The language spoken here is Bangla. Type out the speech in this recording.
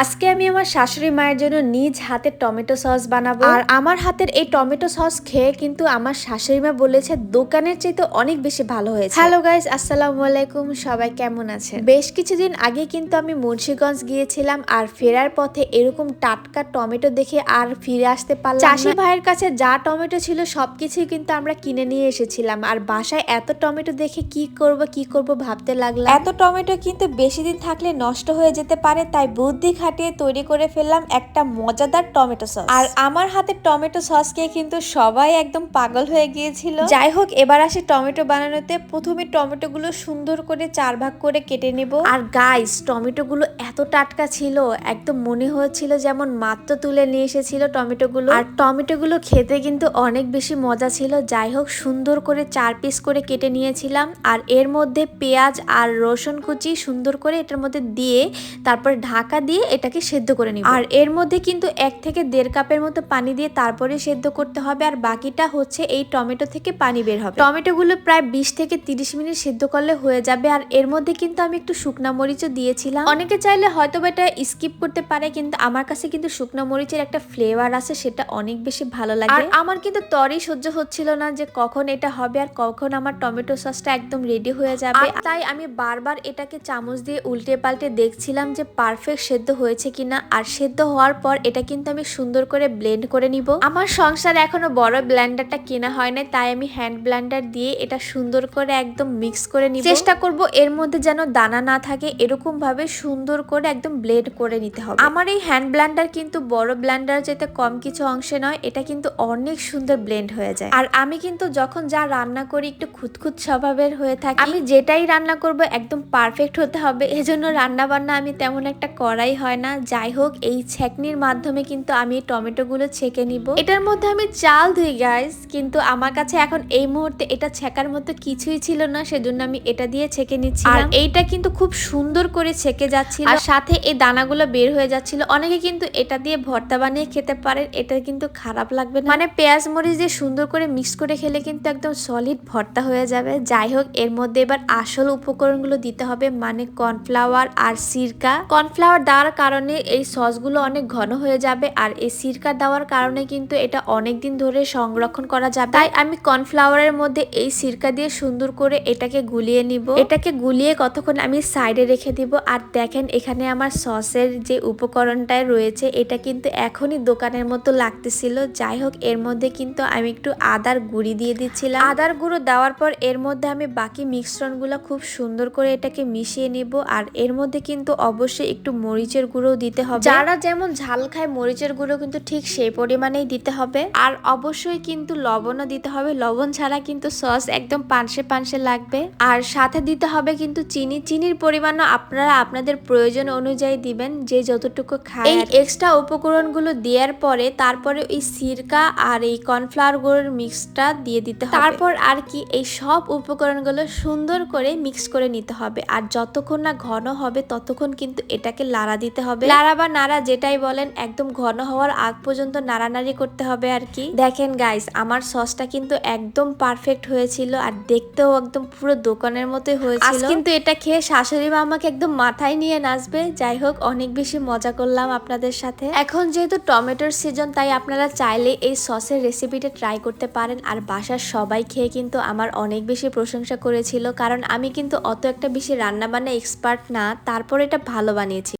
আজকে আমি আমার শাশুড়ি মায়ের জন্য নিজ হাতে টমেটো সস বানাবো। আর আমার হাতের এই টমেটো সস খেয়ে কিন্তু আমার শাশুড়ি মা বলেছে দোকানের চাইতে অনেক বেশি ভালো হয়েছে। হ্যালো গাইস আসসালামু আলাইকুম সবাই কেমন আছেন? বেশ কিছুদিন আগে কিন্তু আমি মুন্সিগঞ্জ গিয়েছিলাম আর ফেরার পথে এরকম টাটকা টমেটো দেখে আর ফিরে আসতে পারলাম চাষি ভাইয়ের কাছে যা টমেটো ছিল সবকিছুই কিন্তু আমরা কিনে নিয়ে এসেছিলাম। আর বাসায় এত টমেটো দেখে কি করব কি করব ভাবতে লাগলাম। এত টমেটো কিন্তু বেশি দিন থাকলে নষ্ট হয়ে যেতে পারে তাই বুদ্ধি খাটিয়ে তৈরি করে ফেললাম একটা মজাদার টমেটো সস। আর আমার হাতে টমেটো সস খেয়ে কিন্তু সবাই একদম পাগল হয়ে গিয়েছিল। যাই হোক, এবার আসে টমেটো বানানোতে। প্রথমে টমেটো গুলো সুন্দর করে চার ভাগ করে কেটে নেব। আর গাইস টমেটো গুলো এত টাটকা ছিল, একদম মনে হয়েছিল যেমন মাত্র তুলে নিয়ে এসেছিল টমেটো গুলো আর টমেটো গুলো খেতে কিন্তু অনেক বেশি মজা ছিল। যাই হোক, সুন্দর করে চার পিস করে কেটে নিয়েছিলাম। আর এর মধ্যে পেঁয়াজ আর রসুন কুচি সুন্দর করে এটার মধ্যে দিয়ে, তারপর ঢাকা দিয়ে এটাকে সেদ্ধ করে নিব। আর এর মধ্যে কিন্তু এক থেকে দেড় কাপের মতো পানি দিয়ে তারপরে সেদ্ধ করতে হবে আর বাকিটা হচ্ছে এই টমেটো থেকে পানি বের হবে। টমেটো গুলো প্রায় বিশ থেকে তিরিশ মিনিট সেদ্ধ করলে হয়ে যাবে আর এর মধ্যে কিন্তু আমি একটু শুকনা মরিচও দিয়েছিলাম। অনেকে চাইলে হয়তো এটা স্কিপ করতে পারে কিন্তু আমার কাছে কিন্তু শুকনা মরিচের একটা ফ্লেভার আছে সেটা অনেক বেশি ভালো লাগে। আর আমার কিন্তু তরই সহ্য হচ্ছিল না যে কখন এটা হবে আর কখন আমার টমেটো সসটা একদম রেডি হয়ে যাবে। তাই আমি বারবার এটাকে চামচ দিয়ে উল্টে পাল্টে দেখছিলাম যে পারফেক্ট সেদ্ধ হয়েছে কিনা আর সেদ্ধ হওয়ার পর এটা কিন্তু আমি সুন্দর করে ব্লেন্ড করে নিব। আমার সংসারে এখনও বড় ব্লেন্ডারটা কেনা হয় না তাই আমি হ্যান্ড ব্লেন্ডার দিয়ে এটা সুন্দর করে একদম মিক্স করে নিব। চেষ্টা করব এর মধ্যে যেন দানা না থাকে এরকম ভাবে সুন্দর করে একদম ব্লেন্ড করে নিতে হবে। আমার এই হ্যান্ড ব্লেন্ডার কিন্তু বড় ব্লেন্ডার যেতে কম কিছু অংশে নয়, এটা কিন্তু অনেক সুন্দর ব্লেন্ড হয়ে যায়। আর আমি কিন্তু যখন যা রান্না করি একটু খুঁতখুত স্বভাবের হয়ে থাকে। আমি যেটাই রান্না করব একদম পারফেক্ট হতে হবে, এজন্য রান্না বান্না আমি তেমন একটা করাই হয় না। যাই হোক এই ছেকনির মাধ্যমে কিন্তু আমি টমেটো গুলো ছেঁকে নিব। এটার মধ্যে আমি চাল ধুই গাইস কিন্তু আমার কাছে এখন এই মুহূর্তে এটা ছেঁকার মতো কিছুই ছিল না সেজন্য আমি এটা দিয়ে ছেঁকে নিচ্ছি আর এইটা কিন্তু খুব সুন্দর করে ছেঁকে যাচ্ছিল। আর সাথে এই দানাগুলো বের হয়ে যাচ্ছিল। অনেকে কিন্তু এটা দিয়ে ভর্তা বানিয়ে খেতে পারেন এটা কিন্তু খারাপ লাগবে না। মানে পেঁয়াজ মরিচ দিয়ে সুন্দর করে মিক্স করে খেলে কিন্তু একদম সলিড ভর্তা হয়ে যাবে। যাই হোক এর মধ্যে এবার আসল উপকরণগুলো দিতে হবে মানে কর্নফ্লাওয়ার আর সিরকা। কর্নফ্লাওয়ার দেওয়ার কারণে এই সসগুলো অনেক ঘন হয়ে যাবে আর এই সিরকা দেওয়ার কারণে কিন্তু এটা অনেক দিন ধরে সংরক্ষণ করা যাবে। তাই আমি কর্নফ্লাওয়ারের মধ্যে এই সিরকা দিয়ে সুন্দর করে এটাকে গুলিয়ে নিব। এটাকে গুলিয়ে কতক্ষণ আমি সাইডে রেখে দিব। আর দেখেন এখানে আমার সসের যে উপকরণটায় রয়েছে, এটা কিন্তু এখনই দোকানের মতো লাগতেছিল। যাই হোক, এর মধ্যে কিন্তু আমি একটু আদার গুঁড়ি দিয়ে দিচ্ছিলাম। আদার গুঁড়ো দেওয়ার পর এর মধ্যে আমি বাকি মিশ্রণগুলো খুব সুন্দর করে এটাকে মিশিয়ে নিব। আর এর মধ্যে কিন্তু অবশ্যই একটু মরিচের গুঁড়ো দিতে হবে। যারা যেমন ঝাল খায় মরিচের গুঁড়ো কিন্তু ঠিক সেই পরিমাণেই দিতে হবে। আর অবশ্যই কিন্তু লবণও দিতে হবে। লবণ ছাড়া কিন্তু সস একদম পানসে পানসে লাগবে। আর সাথে দিতে হবে কিন্তু চিনি। চিনির পরিমাণও আপনারা আপনাদের প্রয়োজন অনুযায়ী দিবেন যে যতটুকু খায়। এই এক্সট্রা উপকরণগুলো দেওয়ার পরে তারপরে ওই সিরকা আর এই কর্নফ্লাওয়ার গুঁড়োর মিক্সটা দিয়ে দিতে হবে। তারপর আর কি এই সব উপকরণগুলো সুন্দর করে মিক্স করে নিতে হবে। আর যতক্ষণ না ঘন হবে ততক্ষণ কিন্তু এটাকে লাড়া দিতে হবে। লাড়া বা নাড়া যেটাই বলেন একদম ঘন হওয়ার আগ পর্যন্ত নাড়ানাড়ি করতে হবে আর কি। দেখেন গাইস আমার সসটা কিন্তু একদম পারফেক্ট হয়েছিল আর দেখতেও একদম পুরো দোকানের মতোই হয়েছিল। কিন্তু এটা খেয়ে শাশুড়ি মা আমাকে একদম মাথায় নিয়ে নাচবে। যাই হোক অনেক বেশি মজা করলাম আপনাদের সাথে। এখন যেহেতু টমেটোর সিজন তাই আপনারা চাইলে এই সসের রেসিপিটা ট্রাই করতে পারেন। আর বাসার সবাই খেয়ে কিন্তু আমার অনেক বেশি প্রশংসা করেছিল। কারণ আমি কিন্তু অত একটা বেশি রান্না বান্না এক্সপার্ট না তারপর এটা ভালো বানিয়েছি।